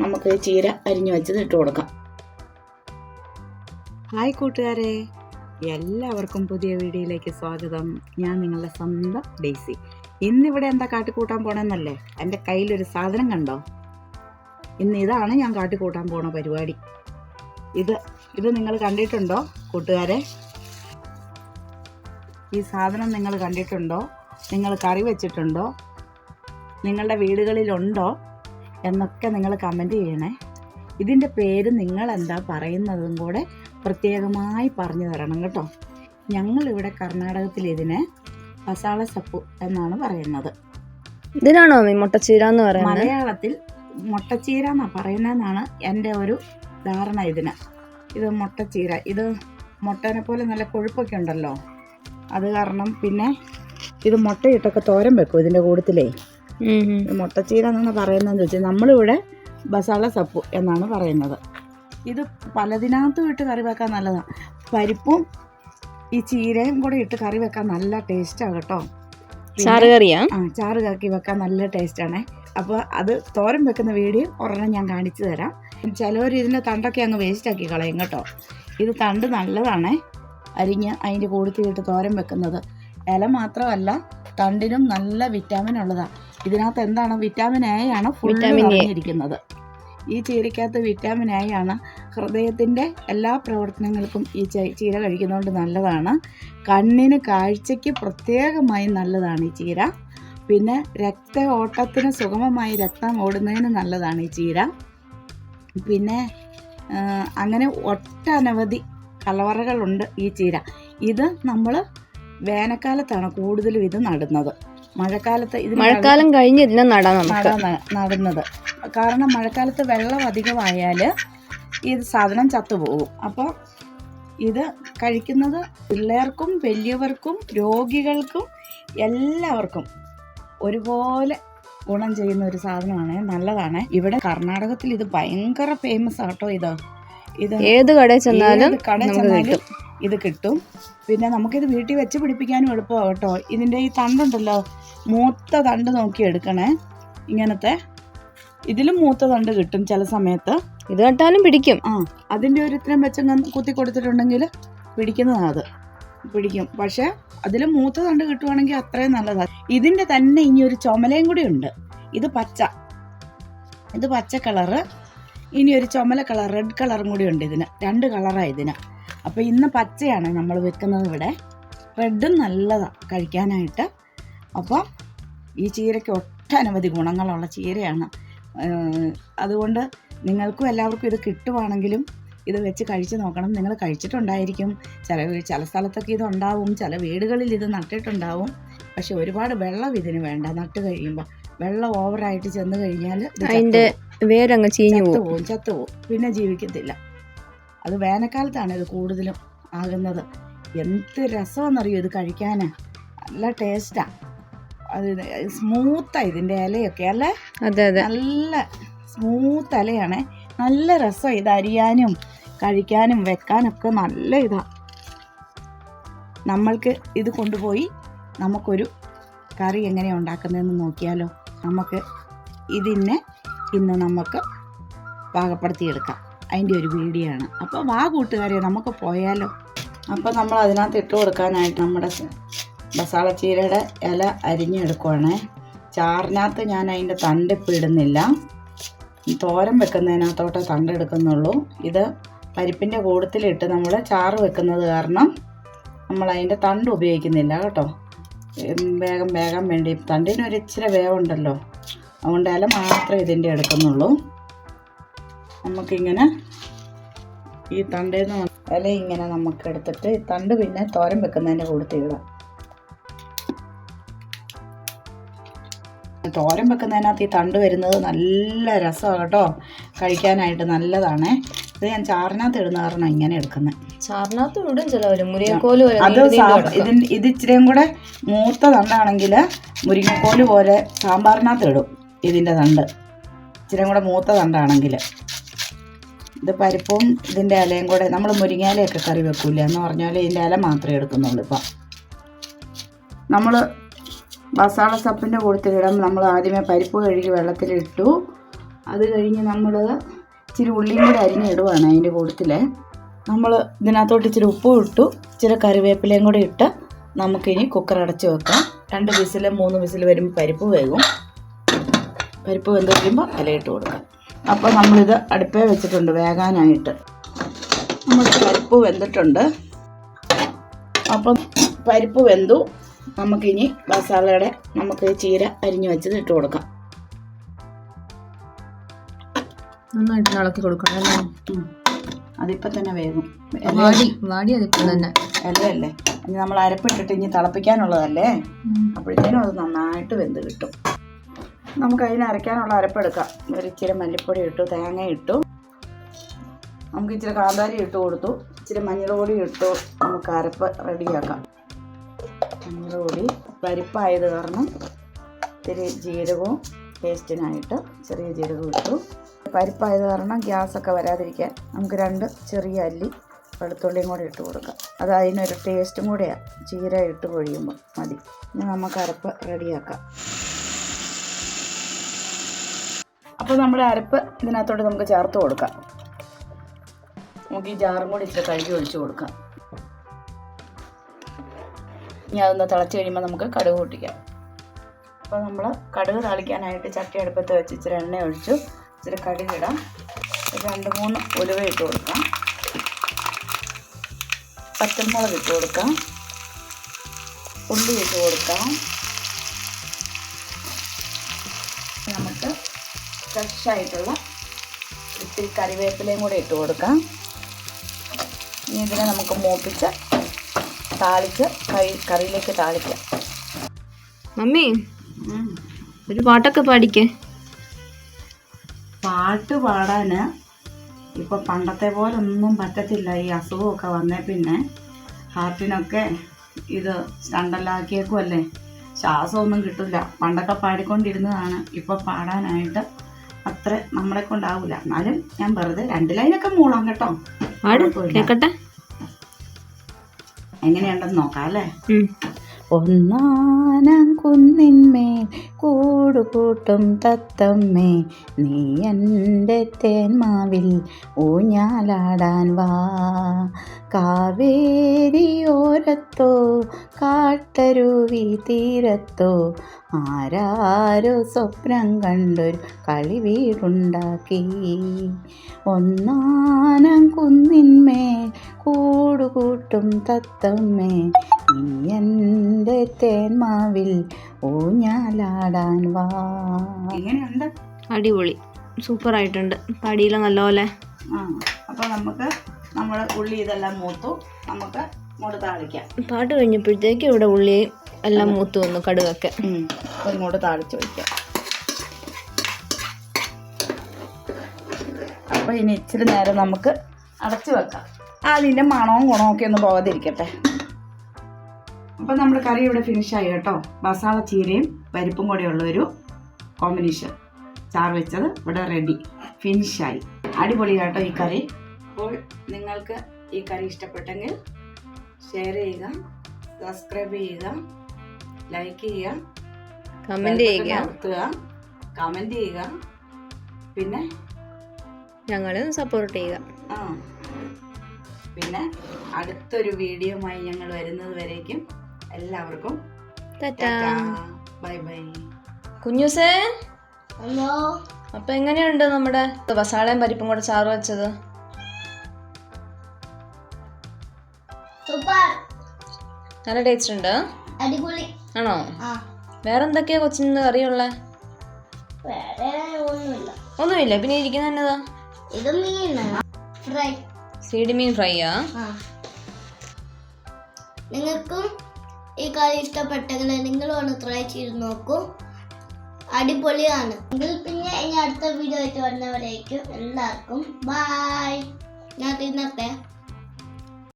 നമുക്ക് ചീര അരിഞ്ഞു വെച്ചത് ഇട്ട് കൊടുക്കാം. ഹായ് കൂട്ടുകാരെ. എല്ലാവർക്കും പുതിയ വീഡിയോയിലേക്ക് സ്വാഗതം. ഞാൻ നിങ്ങളുടെ സ്വന്തം ഡേസി ഇന്നിവിടെ എന്താ കാട്ടിക്കൂട്ടാൻ പോണെന്നല്ലേ? എന്റെ കയ്യിലൊരു സാധനം കണ്ടോ? ഇന്ന് ഇതാണ് ഞാൻ കാട്ടിക്കൂട്ടാൻ പോണ പരിപാടി. ഇത് ഇത് നിങ്ങൾ കണ്ടിട്ടുണ്ടോ കൂട്ടുകാരെ? ഈ സാധനം നിങ്ങൾ കണ്ടിട്ടുണ്ടോ? നിങ്ങൾ കറി വെച്ചിട്ടുണ്ടോ? നിങ്ങളുടെ വീടുകളിലുണ്ടോ? എന്നൊക്കെ നിങ്ങൾ കമന്റ് ചെയ്യണേ. ഇതിന്റെ പേര് നിങ്ങൾ എന്താ പറയുന്നതും കൂടെ പ്രത്യേകമായി പറഞ്ഞു തരണം കേട്ടോ. ഞങ്ങളിവിടെ കർണാടകത്തിൽ ഇതിനെ മസാല സപ്പു എന്നാണ് പറയുന്നത്. ഇതിനാണോ മുട്ടച്ചീര എന്ന് പറയുന്നത്? മലയാളത്തിൽ മുട്ടച്ചീര എന്നാ പറയുന്നതെന്നാണ് എന്റെ ഒരു ധാരണ ഇതിന്. ഇത് മുട്ടച്ചീര. ഇത് മുട്ടനെ പോലെ നല്ല കൊഴുപ്പൊക്കെ ഉണ്ടല്ലോ. അത് കാരണം പിന്നെ ഇത് മുട്ടയിട്ടൊക്കെ തോരം വെക്കും ഇതിന്റെ കൂട്ടത്തിലേ. മുട്ടച്ചീര എന്നാണ് പറയുന്നതെന്ന് വെച്ചാൽ നമ്മളിവിടെ ബസാല സപ്പു എന്നാണ് പറയുന്നത്. ഇത് പലതിനകത്തും ഇട്ട് കറി വെക്കാൻ നല്ലതാണ് പരിപ്പും ഈ ചീരയും കൂടെ ഇട്ട് കറി വെക്കാൻ നല്ല ടേസ്റ്റാണ് കേട്ടോ. ചാറ് കറിയാ? ആ ചാറ് കാക്കി വെക്കാൻ നല്ല ടേസ്റ്റാണ് അപ്പോൾ അത് തോരൻ വെക്കുന്ന വീഡിയോ ഒരെണ്ണം ഞാൻ കാണിച്ചു തരാം. ചിലവർ ഇതിന്റെ തണ്ടൊക്കെ അങ്ങ് വേസ്റ്റാക്കി കളയും കേട്ടോ. ഇത് തണ്ട് നല്ലതാണ്. അരിഞ്ഞ് അതിന്റെ കൂടത്തിലിട്ട് തോരൻ വെക്കുന്നത്. ഇല മാത്രമല്ല തണ്ടിനും നല്ല വിറ്റാമിൻ ഉള്ളതാണ് ഇതിനകത്ത് എന്താണ്? വിറ്റാമിൻ എ ആണ് ഫുൾ. ഇരിക്കുന്നത് ഈ ചീരയ്ക്കകത്ത് വിറ്റാമിൻ എ ആണ്. ഹൃദയത്തിന്റെ എല്ലാ പ്രവർത്തനങ്ങൾക്കും ഈ ചീര കഴിക്കുന്നതുകൊണ്ട് നല്ലതാണ്. കണ്ണിന് കാഴ്ചയ്ക്ക് പ്രത്യേകമായി നല്ലതാണ് ഈ ചീര. പിന്നെ രക്ത ഓട്ടത്തിന് സുഗമമായി രക്തം ഓടുന്നതിന് നല്ലതാണ് ഈ ചീര. പിന്നെ അങ്ങനെ ഒട്ടനവധി കലവറകളുണ്ട് ഈ ചീര. ഇത് നമ്മൾ വേനൽക്കാലത്താണ് കൂടുതലും ഇത് നടുന്നത്. മഴക്കാലത്ത് ഇത് മഴക്കാലം കഴിഞ്ഞ് ഇതിനെ നടാം നമുക്ക്. നടുന്നത്. കാരണം മഴക്കാലത്ത് വെള്ളം അധികമായാൽ ഇത് സാധനം ചത്തുപോകും. അപ്പോൾ ഇത് കഴിക്കുന്നത് പിള്ളേർക്കും വലിയവർക്കും രോഗികൾക്കും എല്ലാവർക്കും ഒരുപോലെ ഗുണം ചെയ്യുന്ന ഒരു സാധനമാണ്. നല്ലതാണ്. ഇവിടെ കർണാടകത്തിൽ ഇത് ഭയങ്കര ഫേമസ് ആട്ടോ ഇത്. ഇത് ഏത് കടയിൽ ചെന്നാലും കടയിൽ ചെന്നാലും ഇത് കിട്ടും. പിന്നെ നമുക്കിത് വീട്ടിൽ വെച്ച് പിടിപ്പിക്കാനും എളുപ്പമാണ് കേട്ടോ. ഇതിന്റെ ഈ തണ്ടുണ്ടല്ലോ മൂത്ത തണ്ട് നോക്കി എടുക്കണേ. ഇങ്ങനത്തെ. ഇതിലും മൂത്ത തണ്ട് കിട്ടും ചില സമയത്ത്. ഇത് നട്ടാലും പിടിക്കും. ആ അതിന്റെ ഒരു ഇത്രയും വെച്ചങ്ങ് കുത്തി കൊടുത്തിട്ടുണ്ടെങ്കിൽ പിടിക്കുന്നതാണ് അത്. പിടിക്കും. പക്ഷേ അതിൽ മൂത്ത തണ്ട് കിട്ടുവാണെങ്കിൽ അത്രയും നല്ലതാണ് ഇതിന്റെ തന്നെ ഇനി ഒരു ചുമലയും കൂടി ഉണ്ട്. ഇത് പച്ച. ഇത് പച്ച കളറ്. ഇനി ഒരു ചുമല കളർ റെഡ് കളറും കൂടി ഉണ്ട് ഇതിന്. രണ്ട് കളറാണ് ഇതിന്. അപ്പോൾ ഇന്ന് പച്ചയാണ് നമ്മൾ വെക്കുന്നത് ഇവിടെ. റെഡും നല്ലതാണ് കഴിക്കാനായിട്ട്. അപ്പോൾ ഈ ചീരയ്ക്ക് ഒട്ടനവധി ഗുണങ്ങളുള്ള ചീരയാണ്. അതുകൊണ്ട് നിങ്ങൾക്കും എല്ലാവർക്കും ഇത് കിട്ടുവാണെങ്കിലും ഇത് വെച്ച് കഴിച്ച് നോക്കണം. നിങ്ങൾ കഴിച്ചിട്ടുണ്ടായിരിക്കും. ചില ചില സ്ഥലത്തൊക്കെ ഇത് ഉണ്ടാവും. ചില വീടുകളിൽ ഇത് നട്ടിട്ടുണ്ടാവും. പക്ഷെ ഒരുപാട് വെള്ളം ഇതിന് വേണ്ട. നട്ട് കഴിയുമ്പോൾ വെള്ളം ഓവറായിട്ട് ചെന്ന് കഴിഞ്ഞാൽ അതിന്റെ. വേരങ്ങ് ചീഞ്ഞു പോകും. ചത്തുപോകും പിന്നെ ജീവിക്കത്തില്ല. അത് വേനൽക്കാലത്താണ് ഇത് കൂടുതലും ആകുന്നത്. എന്ത് രസമെന്നറിയോ ഇത് കഴിക്കാൻ നല്ല ടേസ്റ്റാ അത് സ്മൂത്താണ് ഇതിന്റെ ഇലയൊക്കെ. അല്ലേ? അതെ അതെ. നല്ല സ്മൂത്ത് ഇലയാണ്. നല്ല രസമാണ് ഇത് അരിയാനും കഴിക്കാനും വെക്കാനൊക്കെ നല്ല ഇതാ. നമ്മൾക്ക് ഇത് കൊണ്ടുപോയി നമുക്കൊരു കറി എങ്ങനെ ഉണ്ടാക്കുന്നതെന്ന് നോക്കിയാലോ. നമുക്ക് ഇതിനെ ഇന്ന് നമുക്ക് പാകപ്പെടുത്തിയെടുക്കാം. അതിന്റെ ഒരു വീഡിയോ ആണ് അപ്പോൾ വാ കൂട്ടുകാരെ നമുക്ക് പോയാലോ? അപ്പോൾ നമ്മൾ അതിനകത്ത് ഇട്ട് കൊടുക്കാനായിട്ട് നമ്മുടെ മസാല ചീരയുടെ ഇല അരിഞ്ഞെടുക്കുവാണേ. ചാറിനകത്ത് ഞാൻ അതിന്റെ തണ്ട് ഇടുന്നില്ല. തോരൻ വെക്കുന്നതിനകത്തോട്ട് തണ്ടെടുക്കുന്നുള്ളൂ ഇത് പരിപ്പിന്റെ കൂടത്തിലിട്ട് നമ്മൾ ചാറ് വെക്കുന്നത് കാരണം നമ്മൾ അതിന്റെ തണ്ട് ഉപയോഗിക്കുന്നില്ല കേട്ടോ. വേഗം വേഗം വേണ്ടി തണ്ടിനൊരു ഇച്ചിരി വേവുണ്ടല്ലോ. അതുകൊണ്ട് ഇല മാത്രമേ ഇതിന്റെ എടുക്കുന്നുള്ളൂ. നമുക്കിങ്ങനെ ഈ തണ്ടേന്ന് വന്ന ഇല ഇങ്ങനെ നമുക്ക് എടുത്തിട്ട് തണ്ട് പിന്നെ തോരൻ വെക്കുന്നതിന്റെ ഇടാം തോരൻ വെക്കുന്നതിനകത്ത് ഈ തണ്ട് വരുന്നത് നല്ല രസമാണ് കേട്ടോ. കഴിക്കാനായിട്ട് നല്ലതാണ്. ഇത് ഞാൻ ചാറിനകത്ത് ഇടുന്ന കാരണം ഇങ്ങനെ എടുക്കുന്നത്. ചാറിനകത്ത് ഇടും ചിലവര്. മുരിങ്ങക്കോൽ അത് ഇതിന് ഇത് ഇച്ചിരിയും കൂടെ മൂത്ത തണ്ടാണെങ്കിൽ മുരിങ്ങക്കോൽ പോലെ സാമ്പാറിനകത്ത് ഇടും ഇതിന്റെ തണ്ട്. ഇച്ചിരിയും കൂടെ മൂത്ത തണ്ടാണെങ്കിൽ ഇത് പരിപ്പും ഇതിന്റെ ഇലയും കൂടെ നമ്മൾ മുരിങ്ങയിലയൊക്കെ കറി വെക്കില്ല എന്ന് പറഞ്ഞാൽ ഇതിന്റെ ഇല മാത്രമേ എടുക്കുന്നുള്ളൂ ഇപ്പം. നമ്മൾ മസാല സപ്പിന്റെ കൂട്ടത്തിലിടാൻ നമ്മൾ ആദ്യമേ പരിപ്പ് കഴുകി വെള്ളത്തിലിട്ടു. അത് കഴിഞ്ഞ് നമ്മൾ ഇച്ചിരി ഉള്ളിയും കൂടെ അരിഞ്ഞിടുവാണ് അതിന്റെ കൂട്ടത്തിൽ നമ്മൾ ഇതിനകത്തോട്ട് ഇച്ചിരി ഉപ്പും ഇട്ടു ഇച്ചിരി കറിവേപ്പിലയും കൂടെ ഇട്ട് നമുക്കിനി കുക്കർ അടച്ച് വെക്കാം. രണ്ട് വിസിൽ മൂന്ന് വിസിൽ വരുമ്പോൾ പരിപ്പ് വേകും. പരിപ്പ് വെന്ത് കഴിയുമ്പോൾ ഇലയിട്ട് കൊടുക്കാം. അപ്പോൾ നമ്മളിത് അടുപ്പേ വെച്ചിട്ടുണ്ട് വേകാനായിട്ട്. നമ്മൾ പരിപ്പ് വെന്തിട്ടുണ്ട്. അപ്പം പരിപ്പ് വെന്തു. നമുക്കിനി മസാലയുടെ നമുക്ക് ചീര അരിഞ്ഞു വെച്ചത് ഇട്ട് കൊടുക്കാം. നന്നായിട്ട് ഇളക്കി കൊടുക്കണം അല്ലേ. അതിപ്പോൾ തന്നെ വേകും വാടി വാടി അതിപ്പം തന്നെ. ഇലയല്ലേ ഇനി നമ്മൾ അരപ്പിട്ടിട്ട് ഇനി തിളപ്പിക്കാനുള്ളതല്ലേ? അപ്പോഴത്തേനും അത് നന്നായിട്ട് വെന്ത് കിട്ടും. നമുക്ക് അതിന് അരയ്ക്കാനുള്ള അരപ്പെടുക്കാം ഒരു ഇച്ചിരി മല്ലിപ്പൊടി ഇട്ടു തേങ്ങ ഇട്ടു. നമുക്ക് ഇച്ചിരി കാന്താരി ഇട്ട് കൊടുത്തു. ഇച്ചിരി മഞ്ഞൾപൊടി ഇട്ടു. നമുക്ക് അരപ്പ് റെഡിയാക്കാം. മഞ്ഞൾപൊടി പരിപ്പായത് കാരണം ഇത്തിരി ജീരകവും ടേസ്റ്റിനായിട്ട് ചെറിയ ജീരകം ഇട്ടു. പരിപ്പായത് കാരണം ഗ്യാസൊക്കെ വരാതിരിക്കാൻ നമുക്ക് രണ്ട് ചെറിയ അല്ലി വെളുത്തുള്ളിയും കൂടെ ഇട്ട് കൊടുക്കാം. അത് അതിനൊരു ടേസ്റ്റും കൂടെയാണ് ചീര ഇട്ട് പൊഴിയുമ്പോൾ മതി. ഇനി നമുക്ക് അരപ്പ് റെഡിയാക്കാം. അപ്പോൾ നമ്മുടെ അരപ്പ് ഇതിനകത്തോട്ട് നമുക്ക് ചേർത്ത് കൊടുക്കാം. നമുക്ക് ഈ ജാറും കൂടി ഇച്ചിരി കഴുകി ഒഴിച്ച് കൊടുക്കാം. ഇനി അതൊന്ന് തിളച്ച് കഴിയുമ്പോൾ നമുക്ക് കടുക് പൊട്ടിക്കാം. അപ്പോൾ നമ്മൾ കടുക് താളിക്കാനായിട്ട് ചട്ടി അടുപ്പത്ത് വെച്ച് ഇച്ചിരി എണ്ണ ഒഴിച്ചു ഇച്ചിരി കടുക് ഇടാം. രണ്ട് മൂന്ന് ഉലുവ ഇട്ട് കൊടുക്കാം. പച്ചമുളക് ഇട്ട് കൊടുക്കാം. ഉള്ളി ഇട്ട് കൊടുക്കാം. ഫ്രഷായിട്ടുള്ള ഇത്തിരി കറിവേപ്പിലയും കൂടെ ഇട്ട് കൊടുക്കാം. ഇനി ഇതിനെ നമുക്ക് മൂപ്പിച്ച് താളിച്ച് കറി കറിയിലേക്ക് താളിക്കാം. മമ്മി ഒരു പാട്ടൊക്കെ പാടിക്കേ. പാട്ട് പാടാന് ഇപ്പോൾ പണ്ടത്തെ പോലെ ഒന്നും പറ്റത്തില്ല. ഈ അസുഖമൊക്കെ വന്നേ പിന്നെ ഹാർട്ടിനൊക്കെ ഇത് സ്റ്റണ്ടെല്ലാക്കിയേക്കും അല്ലേ ശ്വാസമൊന്നും കിട്ടില്ല പണ്ടൊക്കെ പാടിക്കൊണ്ടിരുന്നതാണ്. ഇപ്പോൾ പാടാനായിട്ട് അത്ര നമ്മളെ കൊണ്ടാവില്ല എന്നാലും ഞാൻ വെറുതെ രണ്ട് ലൈനൊക്കെ മൂളാം കേട്ടോ. കേക്കട്ടെ എങ്ങനെയുണ്ടെന്ന് നോക്കാം അല്ലേ. ഒന്നാനാം കുന്നിന്മേൽ കൂടുകൂട്ടും തത്തമ്മേ. നീ എന്റെ തേന്മാവിൽ ഊഞ്ഞാലാടാൻ വാ. കാവേരിയോരത്തോ കാട്ടരുവി തീരത്തോ ആരാരോ സ്വപ്നം കണ്ടൊരു കളി വീടുണ്ടാക്കി. ഒന്നാനം കുന്നിന്മേൽ കൂടുകൂട്ടും തത്തമ്മേ. നീ എന്റെ തേന്മാവിൽ ഊഞ്ഞാലാടാൻ വാ. എങ്ങനെയുണ്ട്? അടിപൊളി. സൂപ്പർ ആയിട്ടുണ്ട് പാടിയില്ല നല്ലപോലെ. ആ അപ്പോൾ നമുക്ക് നമ്മൾ ഉള്ളി ഇതെല്ലാം മൂത്തു. നമുക്ക് ഇങ്ങോട്ട് താളിക്കാം. പാട്ട് കഴിഞ്ഞപ്പോഴത്തേക്ക് ഇവിടെ ഉള്ളി എല്ലാം മൂത്ത് വന്നു കടുകൊക്കെ. ഇങ്ങോട്ട് താളിച്ച് വയ്ക്കാം അപ്പോൾ ഇനി ഇച്ചിരി നേരം നമുക്ക് അടച്ചു വെക്കാം. അതിന്റെ മണവും ഗുണവും ഒക്കെ ഒന്ന് പോകാതിരിക്കട്ടെ. അപ്പോൾ നമ്മൾ കറി ഇവിടെ ഫിനിഷ് ആയി കേട്ടോ. മസാല ചീരയും പരിപ്പും കൂടെയുള്ള ഒരു കോമ്പിനേഷൻ ചാർ വെച്ചത് ഇവിടെ റെഡി ഫിനിഷായി അടിപൊളി കേട്ടോ ഈ കറി. അപ്പോൾ നിങ്ങൾക്ക് ഈ കറി ഇഷ്ടപ്പെട്ടെങ്കിൽ ഷെയർ ചെയ്യുക സബ്സ്ക്രൈബ് ചെയ്യുക ലൈക്ക് ചെയ്യുക കമന്റ് ചെയ്യുക. കമന്റ് ചെയ്യുക. പിന്നെ ഞങ്ങളും സപ്പോർട്ട് ചെയ്യുക. ആ. പിന്നെ അടുത്തൊരു വീഡിയോയുമായി ഞങ്ങൾ വരുന്നത് വരേക്കും എല്ലാവർക്കും ടാറ്റാ. Bye bye. കുഞ്ഞുസേ? അപ്പൊ എങ്ങനെയുണ്ട് നമ്മുടെ വസാളയും പരിപ്പും കൂടെ ചാറ് വെച്ചത്? സൂപ്പർ. നല്ല ടേസ്റ്റ് ഉണ്ട്? അടിപൊളി. ആണോ? ആ. വേറെ എന്തൊക്കെയാ കൊച്ചിന് കറിയുള്ള? വേറെ ഒന്നുമില്ല. ഒന്നുമില്ല. പിന്നെ ഇരിക്കുന്ന എന്നതാ? ഇത് ഫ്രൈ. സീഡി മീൻ ഫ്രൈയാ നിങ്ങൾക്കും ഈ കറി ഇഷ്ടപ്പെട്ടെങ്കിൽ നിങ്ങളും ഒന്ന് ട്രൈ ചെയ്ത് നോക്കൂ. അടിപൊളിയാണ്. എങ്കിൽ പിന്നെ ഇനി അടുത്ത വീഡിയോ ആയിട്ട് വരുന്നവരേക്കും എല്ലാവർക്കും ബായ് ഞാൻ തിന്നട്ടെ